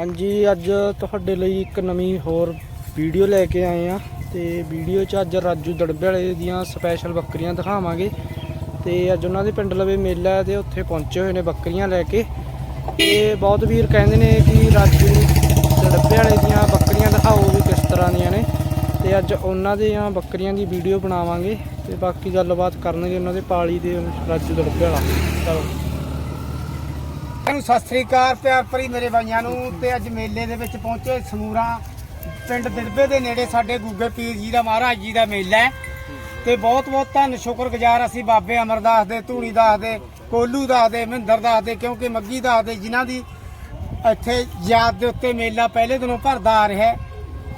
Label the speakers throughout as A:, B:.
A: ਹਾਂਜੀ, ਅੱਜ ਤੁਹਾਡੇ ਲਈ ਇੱਕ ਨਵੀਂ ਹੋਰ ਵੀਡੀਓ ਲੈ ਕੇ ਆਏ ਆ ਤੇ ਵੀਡੀਓ 'ਚ ਅੱਜ ਰਾਜੂ ਦੜਬੇ ਵਾਲੇ ਦੀਆਂ ਸਪੈਸ਼ਲ ਬੱਕਰੀਆਂ ਦਿਖਾਵਾਂਗੇ ਤੇ ਅੱਜ ਉਹਨਾਂ ਦੇ ਪਿੰਡ ਲਵੇ ਮੇਲਾ ਹੈ ਤੇ ਉੱਥੇ ਪਹੁੰਚੇ ਹੋਏ ਨੇ ਬੱਕਰੀਆਂ ਲੈ ਕੇ। ਤੇ ਬਹੁਤ ਵੀਰ ਕਹਿੰਦੇ ਨੇ ਕਿ ਰਾਜੂ ਦੜਬੇ ਵਾਲੇ ਦੀਆਂ ਬੱਕਰੀਆਂ ਦਿਖਾਓ ਵੀ ਕਿਸ ਤਰ੍ਹਾਂ ਦੀਆਂ ਨੇ। ਤੇ ਅੱਜ ਉਹਨਾਂ ਦੀਆਂ ਬੱਕਰੀਆਂ ਦੀ ਵੀਡੀਓ ਬਣਾਵਾਂਗੇ ਤੇ ਬਾਕੀ ਗੱਲਬਾਤ ਕਰਨਗੇ ਉਹਨਾਂ ਦੇ ਪਾਲੀ ਦੇ ਰਾਜੂ ਦੜਬੇ ਵਾਲਾ ਚਲੋ।
B: ਨੂੰ ਸਤਿ ਸ੍ਰੀ ਅਕਾਲ, ਪਿਆਰ ਭਰੀ ਮੇਰੇ ਭਾਈਆਂ ਨੂੰ। ਤੇ ਅੱਜ ਮੇਲੇ ਦੇ ਵਿੱਚ ਪਹੁੰਚੇ ਸਮੂਰਾ ਪਿੰਡ ਦਿੜਬੇ ਦੇ ਨੇੜੇ ਸਾਡੇ ਗੁੱਗੇ ਪੀਰ ਜੀ ਦਾ ਮਹਾਰਾਜ ਜੀ ਦਾ ਮੇਲਾ ਹੈ। ਤੇ ਬਹੁਤ ਬਹੁਤ ਧੰਨ ਸ਼ੁਕਰਗੁਜ਼ਾਰ ਅਸੀਂ ਬਾਬੇ ਅਮਰਦਾਸ ਦੇ, ਧੂਣੀ ਦਾਸ ਦੇ, ਕੋਲੂ ਦਾਸ ਦੇ, ਮਹਿੰਦਰ ਦਾਸ ਦੇ, ਕਿਉਂਕਿ ਮੱਗੀ ਦਾਸ ਦੇ, ਜਿਨ੍ਹਾਂ ਦੀ ਇੱਥੇ ਯਾਦ ਦੇ ਉੱਤੇ ਮੇਲਾ ਪਹਿਲੇ ਦਿਨੋਂ ਭਰਦਾ ਆ ਰਿਹਾ ਹੈ।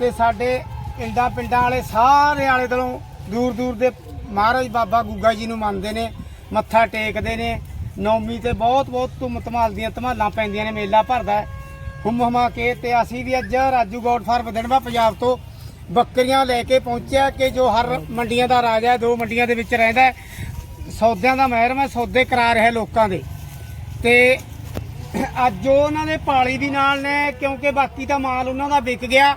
B: ਤੇ ਸਾਡੇ ਪਿੰਡਾਂ ਪਿੰਡਾਂ ਵਾਲੇ ਸਾਰੇ ਆਲੇ ਦਿਲੋਂ ਦੂਰ ਦੂਰ ਦੇ ਮਹਾਰਾਜ ਬਾਬਾ ਗੁੱਗਾ ਜੀ ਨੂੰ ਮੰਨਦੇ ਨੇ, ਮੱਥਾ ਟੇਕਦੇ ਨੇ। ਨੌਮੀ ਤੇ ਬਹੁਤ ਬਹੁਤ ਧੁੰਮ ਧਮਾਲ ਦੀਆਂ ਧਮਾਲਾਂ ਪੈਂਦੀਆਂ ਨੇ, ਮੇਲਾ ਭਰਦਾ ਹੈ। ਹੁਮ ਹਮਾ ਕੇ ਤੇ ਅਸੀਂ ਵੀ ਅੱਜ ਰਾਜੂ ਗੌਡ ਫਾਰਮ ਦਿਨਵਾ ਪੰਜਾਬ ਤੋਂ ਬੱਕਰੀਆਂ ਲੈ ਕੇ ਪਹੁੰਚਿਆ ਕਿ ਜੋ ਹਰ ਮੰਡੀਆਂ ਦਾ ਰਾਜਾ ਹੈ, ਦੋ ਮੰਡੀਆਂ ਦੇ ਵਿੱਚ ਰਹਿੰਦਾ ਹੈ। ਸੌਦਿਆਂ ਦਾ ਮਹਿਰ ਮੈਂ ਸੌਦੇ ਕਰਾ ਰਿਹਾ ਲੋਕਾਂ ਦੇ। ਤੇ ਅੱਜ ਉਹਨਾਂ ਦੇ ਪਾਲੀ ਵੀ ਨਾਲ ਨੇ, ਕਿਉਂਕਿ ਬਾਕੀ ਤਾਂ ਮਾਲ ਉਹਨਾਂ ਦਾ ਵਿਕ ਗਿਆ।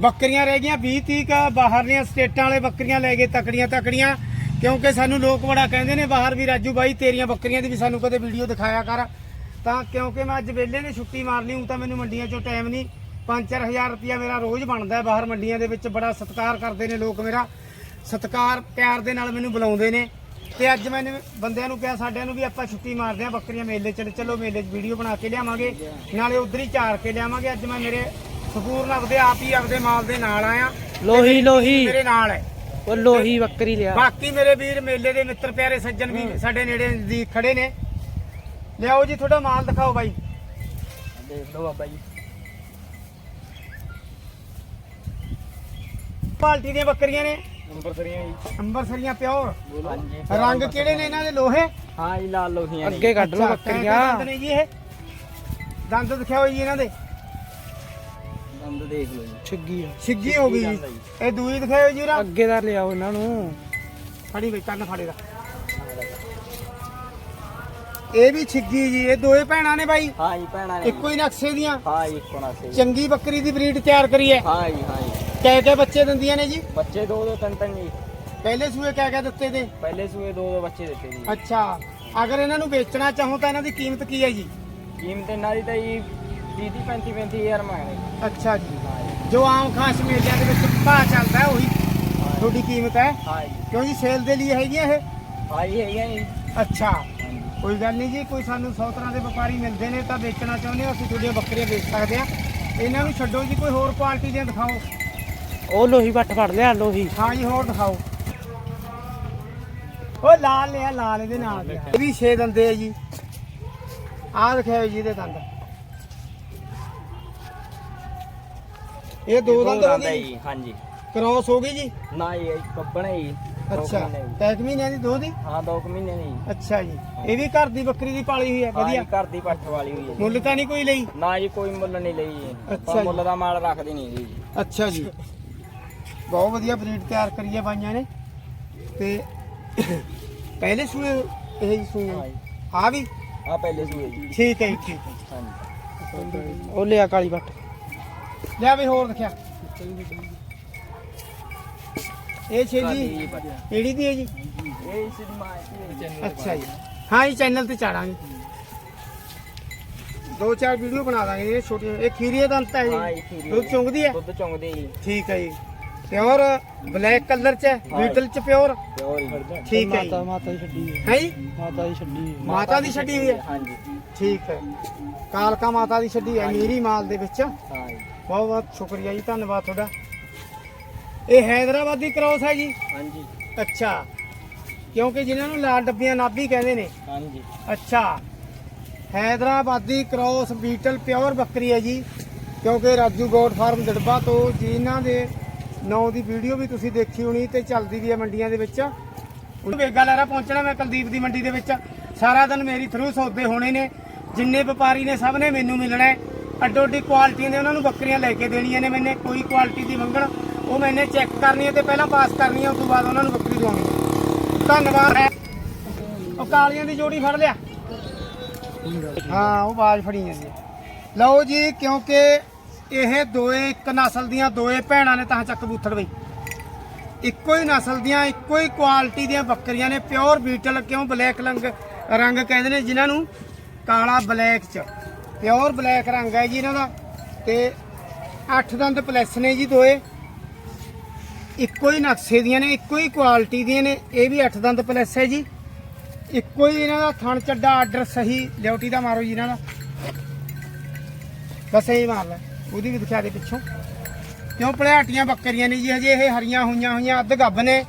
B: ਬੱਕਰੀਆਂ ਰਹਿ ਗਈਆਂ 20 30 ਬਾਹਰਲੀਆਂ ਸਟੇਟਾਂ ਵਾਲੇ ਬੱਕਰੀਆਂ ਲੈ ਗਏ, ਤਕੜੀਆਂ ਤਕੜੀਆਂ। ਕਿਉਂਕਿ ਸਾਨੂੰ ਲੋਕ ਬੜਾ ਕਹਿੰਦੇ ਨੇ ਬਾਹਰ ਵੀ ਰਾਜੂ ਬਾਈ ਤੇਰੀਆਂ ਬੱਕਰੀਆਂ ਦੀ ਵੀ ਸਾਨੂੰ ਕਦੇ ਵੀਡੀਓ ਦਿਖਾਇਆ ਕਰ। ਤਾਂ ਕਿਉਂਕਿ ਮੈਂ ਅੱਜ ਵੇਲੇ ਨੇ ਛੁੱਟੀ ਮਾਰ ਲਈ ਹੂੰ ਤਾਂ ਮੈਨੂੰ ਮੰਡੀਆਂ 'ਚੋਂ ਟਾਈਮ ਨਹੀਂ 5-4000 ਰੁਪਇਆ ਮੇਰਾ ਰੋਜ਼ ਬਣਦਾ ਹੈ ਬਾਹਰ ਮੰਡੀਆਂ ਦੇ ਵਿੱਚ ਬੜਾ ਸਤਿਕਾਰ ਕਰਦੇ ਨੇ ਲੋਕ ਮੇਰਾ। ਸਤਿਕਾਰ ਪਿਆਰ ਦੇ ਨਾਲ ਮੈਨੂੰ ਬੁਲਾਉਂਦੇ ਨੇ। ਤੇ ਅੱਜ ਮੈंने ਬੰਦਿਆਂ ਨੂੰ ਕਿਹਾ ਸਾਡਿਆਂ ਨੂੰ ਵੀ ਆਪਾਂ ਛੁੱਟੀ ਮਾਰਦੇ ਆ ਬੱਕਰੀਆਂ ਮੇਲੇ ਚ ਚਲੋ ਮੇਲੇ 'ਚ ਵੀਡੀਓ ਬਣਾ ਕੇ ਲਿਆਵਾਂਗੇ। ਨਾਲੇ ਉਧਰ ਹੀ ਚਾਰ ਕੇ ਲਿਆਵਾਂਗੇ। ਅੱਜ ਮੈਂ ਮੇਰੇ ਸਪੂਰਨ ਆਪਦੇ ਆਪ ਹੀ ਆਪਦੇ ਮਾਲ ਦੇ ਨਾਲ ਆਇਆ।
A: ਲੋਹੀ ਲੋਹੀ।
B: ਮੇਰੇ ਨਾਲ ਹੈ।
A: ਉਹ ਲੋਹੀ ਬੱਕਰੀ ਲਿਆ।
B: ਬਾਕੀ ਮੇਰੇ ਵੀਰ ਮੇਲੇ ਦੇ ਮਿੱਤਰ ਪਿਆਰੇ ਸੱਜਣ ਵੀ ਸਾਡੇ ਨੇੜੇ ਦੀ ਖੜੇ ਨੇ। ਲਿਆਓ ਜੀ ਤੁਹਾਡਾ ਮਾਲ ਦਿਖਾਓ ਬਾਈ।
A: ਦੇਖ ਲਓ ਬਾਬਾ ਜੀ।
B: ਪਾਲਟੀ ਦੀਆਂ ਬੱਕਰੀਆਂ ਨੇ।
A: ਨੰਬਰ ਸਰੀਆਂ ਜੀ।
B: ਅੰਬਰਸਰੀਆਂ ਪਿਓਰ।
A: ਹਾਂਜੀ।
B: ਰੰਗ ਕਿਹੜੇ ਨੇ ਇਹਨਾਂ ਦੇ? ਲੋਹੇ?
A: ਹਾਂ ਜੀ ਲਾਲ ਲੋਹੀਆਂ ਅੱਗੇ ਕੱਢ ਲਓ
B: ਅੱਛਾ,
A: ਬੱਕਰੀਆਂ।
B: ਦੰਦ ਨੇ ਜੀ ਇਹ। ਦੰਦ ਦਿਖਾਓ ਜੀ ਇਹਨਾਂ ਦੇ।
A: ਦੰਦ ਦੇਖ ਲਓ ਜੀ। ਛਿੱਗੀ ਆ।
B: ਛਿੱਗੀ ਹੋ ਗਈ। ਜੀ। ਇਹ ਦੂਈ ਦਿਖਾਓ ਜੀ ਰਾ
A: ਅੱਗੇ ਦਾ ਲਿਆਓ ਇਹਨਾਂ ਨੂੰ।
B: ਫੜੀ ਬਈ ਕੰਨ ਫੜੇ ਦਾ। ਇਹ ਵੀ ਛਿੱਗੀ ਜੀ ਇਹ ਦੋਏ ਭੈਣਾਂ ਨੇ ਬਾਈ।
A: ਹਾਂ ਜੀ ਭੈਣਾਂ
B: ਇੱਕੋ ਹੀ ਨਕਸ਼ੇ ਦੀਆਂ।
A: ਹਾਂ ਜੀ ਕੋਣਾ ਸੇ
B: ਚੰਗੀ ਬੱਕਰੀ ਦੀ ਬਰੀਡ ਤਿਆਰ ਕਰੀ ਹੈ
A: ਹਾਂ ਜੀ ਹਾਂ ਜੀ।
B: ਕਹਿ ਕੇ ਬੱਚੇ ਦਿੰਦੀਆਂ ਨੇ ਜੀ?
A: ਬੱਚੇ ਦੋ ਦੋ ਤਿੰਨ ਤਿੰਨ ਜੀ।
B: ਪਹਿਲੇ ਸੂਏ ਕਹਿ ਕੇ ਦਿੱਤੇ ਨੇ
A: ਪਹਿਲੇ ਸੂਏ ਦੋ ਦੋ ਬੱਚੇ ਦਿੱਤੇ ਜੀ।
B: ਅੱਛਾ। ਅਗਰ ਇਹਨਾਂ ਨੂੰ ਵੇਚਣਾ ਚਾਹੋ ਤਾਂ ਇਹਨਾਂ ਦੀ ਕੀਮਤ ਕੀ ਹੈ ਜੀ?
A: ਕੀਮਤ ਇਹਨਾਂ ਦੀ ਤਾਂ ਜੀ 30 35 35000 ਮੰਗਦੇ
B: ਅੱਛਾ ਜੀ।
A: ਹਾਂ ਜੀ
B: ਜੋ ਆਮ ਖਾਸ ਮੇਲਿਆਂ ਦੇ ਵਿੱਚ ਭਾਅ ਚੱਲਦਾ ਹੈ ਉਹੀ ਤੁਹਾਡੀ ਕੀਮਤ ਹੈ?
A: ਹਾਂ ਜੀ
B: ਕਿਉਂ ਜੀ ਸੇਲ ਦੇ ਲਈ ਹੈਗੀਆਂ ਇਹ?
A: ਹਾਂ ਜੀ ਹੈਗੀਆਂ ਜੀ।
B: ਅੱਛਾ।
A: ਹਾਂਜੀ।
B: ਕੋਈ ਗੱਲ ਨਹੀਂ ਜੀ ਕੋਈ ਸਾਨੂੰ 100 ਤਰ੍ਹਾਂ ਦੇ ਵਪਾਰੀ ਮਿਲਦੇ ਨੇ ਤਾਂ ਵੇਚਣਾ ਚਾਹੁੰਦੇ ਹੋ ਅਸੀਂ ਤੁਹਾਡੀਆਂ ਬੱਕਰੀਆਂ ਵੇਚ ਸਕਦੇ ਆ ਇਹਨਾਂ ਨੂੰ ਛੱਡੋ ਜੀ ਕੋਈ ਹੋਰ ਕੁਆਲਿਟੀ ਦੀਆਂ ਦਿਖਾਓ।
A: ਉਹ ਲੋਹੀ ਵੱਟ ਫੜ ਲਿਆ ਲੋਹੀ।
B: ਹਾਂ ਜੀ ਹੋਰ ਦਿਖਾਓ। ਉਹ ਲਾਲ ਲਿਆ ਲਾਲ ਇਹਦੇ ਨਾਲ ਦੇ ਇਹ ਵੀ 6 ਦੰਦੇ ਆ ਜੀ। ਆਹ ਦਿਖਾਓ ਜੀ ਇਹਦੇ ਦੰਦ। ਇਹ ਦੋ ਦੰਦ ਹੋ ਗਏ ਜੀ
A: ਹਾਂਜੀ।
B: ਕ੍ਰਾਸ ਹੋ ਗਈ ਜੀ?
A: ਨਾ ਇਹ ਕੱਪਣਾ ਜੀ ਦੋ
B: ਅੱਛਾ
A: ਮਹੀਨੇ ਦੀ।
B: ਮਹੀਨਿਆਂ ਦੀ ਦੋ ਦੀ?
A: ਹਾਂ ਦੋ ਕੁ ਮਹੀਨੇ ਨਹੀਂ
B: ਅੱਛਾ ਜੀ। ਇਹ ਵੀ ਘਰ ਦੀ ਬੱਕਰੀ ਦੀ ਪਾਲੀ ਹੋਈ ਹੈ
A: ਵਧੀਆ
B: ਵਧੀਆ?
A: ਘਰ ਦੀ ਪੱਠ ਵਾਲੀ ਹੋਈ ਹੈ ਜੀ।
B: ਮੁੱਲ ਤਾਂ ਨਹੀਂ ਕੋਈ ਲਈ?
A: ਨਾ ਜੀ ਕੋਈ ਮੁੱਲ ਨਹੀਂ ਲਈ ਜੀ।
B: ਅੱਛਾ
A: ਆਪਾਂ
B: ਜੀ।
A: ਮੁੱਲ ਦਾ ਮਾਲ ਰੱਖਦੇ ਨਹੀਂ ਜੀ।
B: ਅੱਛਾ ਜੀ। ਬਹੁਤ ਵਧੀਆ ਬਰੀਡ ਤਿਆਰ ਕਰੀ ਹੈ ਬਾਈਆਂ ਨੇ। ਤੇ ਪਹਿਲੇ ਸੂਏ ਇਹ ਸੂਏ?
A: ਹਾਂ ਜੀ।
B: ਆ ਵੀ?
A: ਆ ਪਹਿਲੇ ਸੂਏ ਜੀ।
B: ਠੀਕ ਹੈ ਜੀ ਠੀਕ ਹੈ।
A: ਹਾਂਜੀ ਉਹ ਲਿਆ ਕਾਲੀ ਬੱਟ।
B: ਲੈ ਵੀ ਹੋਰ ਦਿਖਿਆ ਇਹ ਛੇ ਜੀ ਕਿਹੜੀ ਦੀ ਹੈ ਜੀ?
A: ਇਹ ਇਸ ਦੀ ਮਾਂ ਹੈ
B: ਅੱਛਾ ਜੀ। ਹਾਂ ਜੀ ਚੈਨਲ ਤੇ ਚਾੜਾਂਗੇ। ਦੋ ਚਾਰ ਵੀਡੀਓ ਬਣਾ ਦਾਂਗੇ ਇਹ ਛੋਟੀਆਂ ਇਹ ਖੀਰੀਏ ਦੰਤ ਹੈ
A: ਹਾਂ
B: ਜੀ। ਦੁੱਧ ਚੁੰਗਦੀ ਹੈ?
A: ਦੁੱਧ ਚੁੰਗਦੇ ਜੀ।
B: ਠੀਕ ਹੈ ਜੀ। ਪਿਓਰ ਬਲੈਕ ਕਲਰ ਚ ਹੈ ਬੀਟਲ ਚ ਪਿਓਰ?
A: ਹੀ।
B: ਠੀਕ ਹੈ ਜੀ।
A: ਮਾਤਾ ਦੀ ਛੱਡੀ
B: ਹੈ। ਜੀ?
A: ਮਾਤਾ ਦੀ ਛੱਡੀ
B: ਮਾਤਾ ਦੀ ਛੱਡੀ ਹੋਈ ਹੈ?
A: ਹਾਂਜੀ
B: ਠੀਕ ਹੈ। ਕਾਲਕਾ ਮਾਤਾ ਦੀ ਛੱਡੀ ਹੈ ਮੇਰੀ ਮਾਲ ਦੇ ਵਿੱਚ।
A: ਹਾਂ ਜੀ।
B: ਬਹੁਤ ਬਹੁਤ ਸ਼ੁਕਰੀਆ ਜੀ ਧੰਨਵਾਦ ਤੁਹਾਡਾ। ਇਹ ਹੈਦਰਾਬਾਦੀ ਕ੍ਰੋਸ ਹੈ ਜੀ?
A: ਹਾਂਜੀ।
B: ਅੱਛਾ। ਕਿਉਂਕਿ ਜਿਨ੍ਹਾਂ ਨੂੰ ਲਾਲ ਡੱਬੀਆਂ ਨਾਭੀ ਕਹਿੰਦੇ ਨੇ।
A: ਹਾਂਜੀ।
B: ਅੱਛਾ। ਹੈਦਰਾਬਾਦੀ ਕ੍ਰੋਸ ਬੀਟਲ ਪਿਓਰ ਬੱਕਰੀ ਹੈ ਜੀ। ਕਿਉਂਕਿ ਰਾਜੂ ਗੋਡ ਫਾਰਮ ਦੜਬਾ ਤੋਂ ਜਿਨ੍ਹਾਂ ਦੇ ਨਾਂ ਦੀ ਵੀਡੀਓ ਵੀ ਤੁਸੀਂ ਦੇਖੀ ਹੋਣੀ ਤੇ ਚੱਲਦੀ ਵੀ ਹੈ ਮੰਡੀਆਂ ਦੇ ਵਿੱਚ। ਉਹ ਵੇਗਾ ਲੈਰਾ ਪਹੁੰਚਣਾ ਮੈਂ ਕੁਲਦੀਪ ਦੀ ਮੰਡੀ ਦੇ ਵਿੱਚ। ਸਾਰਾ ਦਿਨ ਮੇਰੀ ਥਰੂ ਸੌਦੇ ਹੋਣੇ ਨੇ। ਜਿੰਨੇ ਵਪਾਰੀ ਨੇ ਸਭ ਨੇ ਮੈਨੂੰ ਮਿਲਣਾ ਹੈ। ਅੱਡੋ ਅੱਡੀ ਕੁਆਲਿਟੀਆਂ ਦੇ ਉਹਨਾਂ ਨੂੰ ਬੱਕਰੀਆਂ ਲੈ ਕੇ ਦੇਣੀਆਂ ਨੇ ਮੈਨੇ, ਕੋਈ ਕੁਆਲਿਟੀ ਦੀ ਮੰਗਣ, ਉਹ ਮੈਨੇ ਚੈੱਕ ਕਰਨੀ ਹੈ ਤੇ ਪਹਿਲਾਂ ਪਾਸ ਕਰਨੀ ਹੈ, ਉਸ ਤੋਂ ਬਾਅਦ ਉਹਨਾਂ ਨੂੰ ਬੱਕਰੀ ਦਵਾਉਣੀ ਧੰਨਵਾਦ। ਉਹ ਕਾਲੀਆਂ ਦੀ ਜੋੜੀ ਫੜ ਲਿਆ। ਹਾਂ, ਉਹ ਬਾਜ ਫੜੀ ਜਾਂਦੀ ਹੈ ਲਓ ਜੀ, ਕਿਉਂਕਿ ਇਹ ਦੋਏ, ਇੱਕ ਨਸਲ ਦੀਆਂ ਦੋਏ ਭੈਣਾਂ ਨੇ, ਤਾਂ ਚੱਕ ਬੂਥੜ ਬਈ। ਇੱਕੋ ਹੀ ਨਸਲ ਦੀਆਂ, ਇੱਕੋ ਹੀ ਕੁਆਲਿਟੀ ਦੀਆਂ ਬੱਕਰੀਆਂ ਨੇ ਪਿਓਰ ਬੀਟਲ ਕਿਉਂ ਬਲੈਕ ਰੰਗ ਰੰਗ ਕਹਿੰਦੇ ਨੇ ਜਿਨ੍ਹਾਂ ਨੂੰ ਕਾਲਾ ਬਲੈਕ ਚ। ਪਿਓਰ ਬਲੈਕ ਰੰਗ ਹੈ ਜੀ ਇਹਨਾਂ ਦਾ ਤੇ ਅੱਠ ਦੰਦ ਪਲੱਸ ਨੇ ਜੀ ਦੋਏ। ਇੱਕੋ ਹੀ ਨਕਸ਼ੇ ਦੀਆਂ ਨੇ, ਇੱਕੋ ਹੀ ਕੁਆਲਿਟੀ ਦੀਆਂ ਨੇ, ਇਹ ਵੀ ਅੱਠ ਦੰਦ ਪਲੱਸ ਹੈ ਜੀ। ਇੱਕੋ ਹੀ ਇਹਨਾਂ ਦਾ ਥਣ ਚੱਡਾ ਆਰਡਰ ਸਹੀ ਲਿਓਟੀ ਦਾ ਮਾਰੋ ਜੀ ਇਹਨਾਂ ਦਾ। ਬਸ ਇਹ ਮਾਰ ਲੈ, ਉਹਦੀ ਵੀ ਦਿਖਾ ਦੇ ਪਿੱਛੋਂ। ਕਿਉਂ ਭਲਿਆਟੀਆਂ ਬੱਕਰੀਆਂ ਨੇ ਜੀ, ਹਜੇ ਇਹ ਹਰੀਆਂ ਹੋਈਆਂ ਹੋਈਆਂ, ਅੱਧ ਗੱਬ ਨੇ।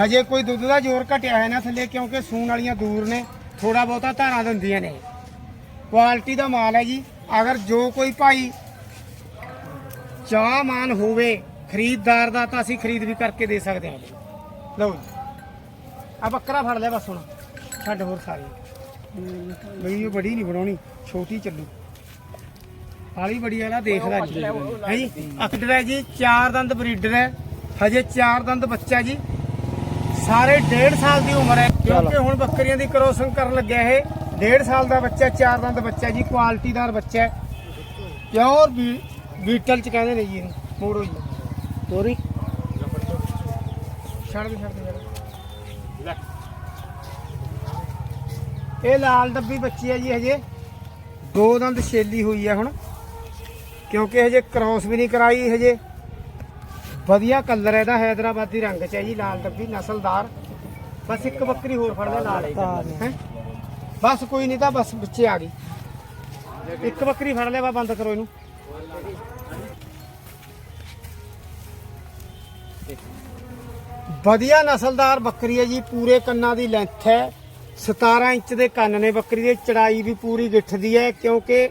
B: ਹਜੇ ਕੋਈ ਦੁੱਧ ਦਾ ਜ਼ੋਰ ਘਟਿਆ ਹੈ ਨਾ ਥੱਲੇ, ਕਿਉਂਕਿ ਸੂਣ ਵਾਲੀਆਂ ਦੂਰ ਨੇ ਥੋੜਾ ਬਹੁਤਾ ਧਾਰਾਂ ਦਿੰਦੀਆਂ ਨੇ। ਕੁਆਲਿਟੀ ਦਾ ਮਾਲ ਹੈ ਜੀ। ਅਗਰ ਜੋ ਕੋਈ ਭਾਈ ਚਾਹਮਾਨ ਹੋਵੇ ਖਰੀਦਦਾਰ ਦਾ ਤਾਂ ਅਸੀਂ ਖਰੀਦ ਵੀ ਕਰਕੇ ਦੇ ਸਕਦੇ ਹਾਂ। ਲਓ ਜੀ। ਆ ਬੱਕਰਾ ਫੜ ਲਿਆ ਬਸ ਹੁਣ। ਛੱਡ ਹੋਰ ਸਾਰੀ। ਬਈ ਇਹ ਬੜੀ ਨਹੀਂ ਬਣਾਉਣੀ ਛੋਟੀ ਚੱਲੂ। ਆਲੀ ਬੜੀ ਵਾਲਾ ਦੇਖ ਲੈ ਜੀ। ਹੈ ਜੀ? ਅਕਡਰ ਹੈ ਜੀ ਚਾਰ ਦੰਦ ਬਰੀਡਰ ਹੈ। ਹਜੇ ਚਾਰ ਦੰਦ ਬੱਚਾ ਜੀ। ਸਾਰੇ ਡੇਢ ਸਾਲ ਦੀ ਉਮਰ ਹੈ ਕਿਉਂਕਿ ਹੁਣ ਬੱਕਰੀਆਂ ਦੀ ਕਰੋਸਿੰਗ ਕਰਨ ਲੱਗਿਆ ਇਹ। ਡੇਢ ਸਾਲ ਦਾ ਬੱਚਾ ਚਾਰ ਦੰਦ ਬੱਚਾ ਜੀ ਕੁਆਲਿਟੀਦਾਰ ਬੱਚਾ ਹੈ। ਪਿਓਰ ਬੀਟਲ ਚ ਕਹਿੰਦੇ ਨੇ ਜੀ ਇਹਨੂੰ ਮੋੜੋ ਜੀ।
A: ਤੋਰੀ
B: ਛੱਡ ਦੇ ਛੱਡ ਦੇ ਯਾਰ। ਇਹ ਲਾਲ ਡੱਬੀ ਬੱਚੀ ਹੈ ਜੀ ਹਜੇ। ਦੋ ਦੰਦ ਛੇਲੀ ਹੋਈ ਹੈ ਹੁਣ। ਕਿਉਂਕਿ ਹਜੇ ਕ੍ਰਾਸ ਵੀ ਨਹੀਂ ਕਰਾਈ ਹਜੇ। ਵਧੀਆ ਕਲਰ ਇਹਦਾ ਹੈਦਰਾਬਾਦੀ ਰੰਗ ਚ ਹੈ ਜੀ ਲਾਲ ਡੱਬੀ ਨਸਲਦਾਰ। ਬਸ ਇੱਕ ਬੱਕਰੀ ਹੋਰ ਫੜ ਲੈ ਲਾਲ ਹੈ? ਬਸ ਕੋਈ ਨਹੀਂ ਤਾਂ ਬਸ ਵਿੱਚੇ ਆ ਗਈ। ਇੱਕ ਬੱਕਰੀ ਫੜ ਲੈ ਬਾ ਬੰਦ ਕਰੋ ਇਹਨੂੰ। ਵਧੀਆ ਨਸਲਦਾਰ ਬੱਕਰੀ ਹੈ ਜੀ ਪੂਰੇ ਕੰਨਾਂ ਦੀ ਲੈਂਥ ਹੈ। 17 ਇੰਚ ਦੇ ਕੰਨ ਨੇ ਬੱਕਰੀ ਦੀ ਚੜਾਈ ਵੀ ਪੂਰੀ ਗਿੱਠ ਦੀ ਹੈ ਕਿਉਂਕਿ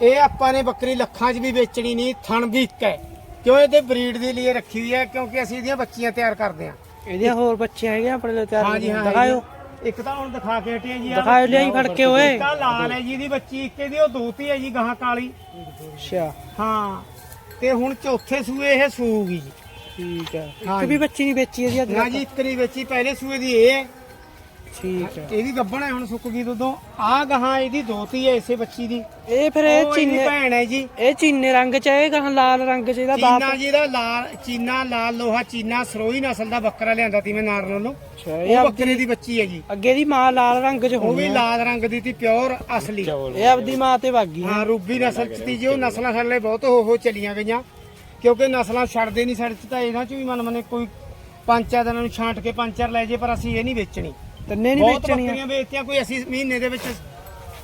B: ਇਹ ਆਪਾਂ ਨੇ ਬੱਕਰੀ ਲੱਖਾਂ 'ਚ ਵੀ ਵੇਚਣੀ ਨਹੀਂ ਥਣ ਵੀ ਇੱਕ ਹੈ। ਕਿਉਂ ਇਹਦੇ ਬਰੀਡ ਦੇ ਲਈ ਰੱਖੀ ਹੋਈ ਹੈ ਕਿਉਂਕਿ ਅਸੀਂ ਇਹਦੀਆਂ ਬੱਚੀਆਂ ਤਿਆਰ ਕਰਦੇ ਹਾਂ।
A: ਇਹਦੀਆਂ ਹੋਰ ਬੱਚੇ ਹੈਗੇ ਆਪਣੇ ਲਈ ਤਿਆਰ
B: ਹਾਂ ਜੀ ਹਾਂ ਇੱਕ ਤਾਂ ਹੁਣ ਦਿਖਾ ਕੇ ਹਟਿਆ ਜੀ ਆਹ।
A: ਦਿਖਾਇਓ ਲਿਆਈ ਫੜ ਕੇ ਓਏ
B: ਆਹ ਲਾਲ ਹੈ ਜੀ ਇਹਦੀ ਬੱਚੀ ਇੱਕ ਇਹਦੀ ਉਹ ਦੋਤੀ ਹੈ ਜੀ ਗਾਹਾਂ ਕਾਲੀ
A: ਅੱਛਾ
B: ਹਾਂ ਤੇ ਹੁਣ ਚੌਥੇ ਸੂਏ ਇਹ ਸੂਗੀ ਜੀ
A: ਠੀਕ ਹੈ
B: ਹਾਂ
A: ਇੱਕ। ਵੀ ਬੱਚੀ ਨਹੀਂ ਵੇਚੀ ਇਹਦੀ ਅੱਜ
B: ਨਾ? ਜੀ ਇੱਕ ਨਹੀਂ ਵੇਚੀ ਪਹਿਲੇ ਸੂਏ ਦੀ ਇਹ ਹੈ
A: ਠੀਕ ਹੈ।
B: ਇਹ ਵੀ ਗੱਬਣ ਹੈ ਹੁਣ ਸੁੱਕ ਗਈ ਦੁੱਧੋਂ। ਆ ਗਾਹਾਂ ਇਹਦੀ ਦੋਤੀ ਹੈ ਇਸੇ ਬੱਚੀ ਦੀ।
A: ਇਹ ਫਿਰ ਇਹ
B: ਉਹ ਇਹਦੀ
A: ਚੀਨੇ
B: ਭੈਣ ਹੈ ਜੀ।
A: ਇਹ ਚੀਨੇ ਰੰਗ ਚ ਹੈ ਗਾਂ ਲਾਲ ਰੰਗ ਚ ਇਹਦਾ ਬਾਪ?
B: ਚੀਨਾ ਜੀ ਦਾ ਲਾਲ ਚੀਨਾ ਲਾਲ ਲੋਹਾ ਚੀਨਾ ਸਰੋਈ ਨਸਲ ਦਾ ਬੱਕਰਾ ਲਿਆਂਦਾ ਤੀ ਮੈਂ ਨਾਰ ਨਾਲੋਂ
A: ਅੱਛਾ ਇਹ
B: ਉਹ ਬੱਕਰੇ ਦੀ ਬੱਚੀ ਹੈ ਜੀ।
A: ਅੱਗੇ ਦੀ ਮਾਂ ਲਾਲ ਰੰਗ ਚ
B: ਉਹ
A: ਹੋਣੀ
B: ਵੀ। ਲਾਲ ਰੰਗ ਦੀ ਤੀ ਪਿਓਰ ਅਸਲੀ।
A: ਇਹ ਆਪਦੀ ਮਾਂ ਤੇ ਵਾਗੀ
B: ਹਾਂ। ਰੂਬੀ ਨਸਲ ਚ ਤੀ ਜੀ ਉਹ ਨਸਲਾਂ ਸਾਡੇ ਬਹੁਤ ਹੋ ਹੋ ਚਲੀਆਂ ਗਈਆਂ। ਕਿਉਂਕਿ ਨਸਲਾਂ ਛੱਡਦੇ ਨਹੀਂ ਸਾਡੇ ਚ ਤਾਂ ਇਹਨਾਂ ਚ ਵੀ ਮਨ ਮਨੇ ਕੋਈ ਪੰਜ ਚਾਰ ਦਿਨਾਂ ਨੂੰ ਛਾਂਟ ਕੇ ਪੰਜ ਚਾਰ ਲੈ ਜੇ ਪਰ ਅਸੀਂ ਇਹ ਨਹੀਂ ਵੇਚਣੀ।
A: ਤੰਨੇ ਨਹੀਂ
B: ਬਹੁਤ
A: ਵੇਚਣੀਆਂ।
B: ਬੱਕਰੀਆਂ ਵੇਚਤੀਆਂ ਕੋਈ ਅਸੀਂ ਮਹੀਨੇ ਦੇ ਵਿੱਚ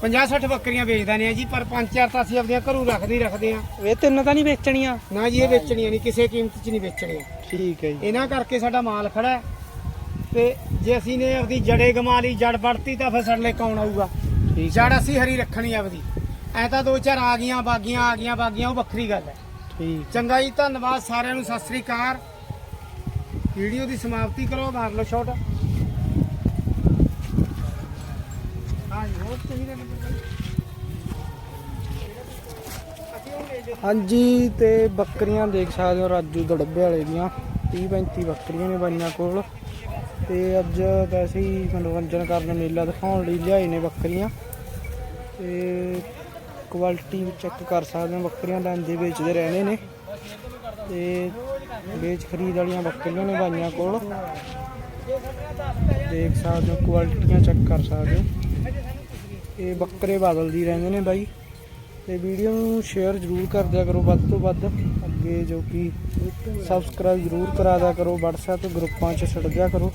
B: 50 60 ਬੱਕਰੀਆਂ ਵੇਚਦੇ ਨੇ ਜੀ ਪਰ ਪੰਜ ਚਾਰ ਤਾਂ ਅਸੀਂ ਆਪਣੀਆਂ ਘਰੋਂ ਰੱਖਦੇ ਹੀ ਰੱਖਦੇ ਆ
A: ਇਹ ਤਿੰਨ ਤਾਂ ਨਹੀਂ ਵੇਚਣੀਆਂ।
B: ਨਾ ਜੀ ਇਹ ਵੇਚਣੀਆਂ ਨਹੀਂ ਕਿਸੇ ਕੀਮਤ 'ਚ ਨਹੀਂ ਵੇਚਣੀਆਂ।
A: ਠੀਕ ਹੈ ਜੀ।
B: ਇਹਨਾਂ ਕਰਕੇ ਸਾਡਾ ਮਾਲ ਖੜਾ ਹੈ। ਤੇ ਜੇ ਅਸੀਂ ਨੇ ਆਪਦੀ ਜੜੇ ਗਮਾ ਲਈ ਜੜ ਵੜਤੀ ਤਾਂ ਫਿਰ ਸਾਡੇ ਲਈ ਕੌਣ ਆਊਗਾ?
A: ਠੀਕ
B: ਜੜ ਅਸੀਂ ਹਰੀ ਰੱਖਣੀ ਆ ਆਪਦੀ। ਐ ਤਾਂ ਦੋ ਚਾਰ ਆ ਗਈਆਂ ਬਾਗੀਆਂ ਆ ਗਈਆਂ ਬਾਗੀਆਂ ਉਹ ਵੱਖਰੀ ਗੱਲ ਹੈ।
A: ਠੀਕ।
B: ਚੰਗਾ ਜੀ ਧੰਨਵਾਦ ਸਾਰਿਆਂ ਨੂੰ ਸਤਿ ਸ੍ਰੀ ਅਕਾਲ। ਵੀਡੀਓ ਦੀ ਸਮਾਪਤੀ ਕਰੋ ਮਾਰ ਲਓ ਸ਼ਾਟ ਹਾਂ ਜੀ ਹੋਰ ਚਾਹੀਦਾ ਮੈਨੂੰ ਅਸੀਂ ਉਹ ਲੈ
A: ਹਾਂਜੀ, ਤੇ ਬੱਕਰੀਆਂ ਦੇਖ ਸਕਦੇ ਹੋ, ਰਾਜੂ ਦੜਬੇ ਵਾਲੇ ਦੀਆਂ। 30 35 ਬੱਕਰੀਆਂ ਨੇ ਬਾਈਆਂ ਕੋਲ। ਤੇ ਅੱਜ ਵੈਸੇ ਹੀ ਮਨੋਰੰਜਨ ਕਰਨ ਮੇਲਾ ਦਿਖਾਉਣ ਲਈ ਲਿਆਏ ਨੇ ਬੱਕਰੀਆਂ। ਤੇ ਕੁਆਲਿਟੀ ਚੈੱਕ ਕਰ ਸਕਦੇ ਹੋ, ਬੱਕਰੀਆਂ ਲੈਂਦੇ ਵੇਚਦੇ ਰਹਿੰਦੇ ਨੇ। ਤੇ ਵੇਚ ਖਰੀਦ ਵਾਲੀਆਂ ਬੱਕਰੀਆਂ ਨੇ ਬਾਈਆਂ ਕੋਲ। ਦੇਖ ਸਕਦੇ ਹੋ ਕੁਆਲਿਟੀਆਂ ਚੈੱਕ ਕਰ ਸਕਦੇ ਹੋ। ਇਹ ਬੱਕਰੇ ਬਦਲਦੀ ਰਹਿੰਦੇ ਨੇ ਬਾਈ। ਤੇ ਵੀਡੀਓ ਨੂੰ ਸ਼ੇਅਰ ਜ਼ਰੂਰ ਕਰ ਦਿਆ ਕਰੋ ਵੱਧ ਤੋਂ ਵੱਧ। ਅੱਗੇ ਜੋ ਕਿ ਸਬਸਕ੍ਰਾਈਬ ਜ਼ਰੂਰ ਕਰਾ ਦਿਆ ਕਰੋ, WhatsApp ਗਰੁੱਪਾਂ 'ਚ ਛੱਡ ਦਿਆ ਕਰੋ।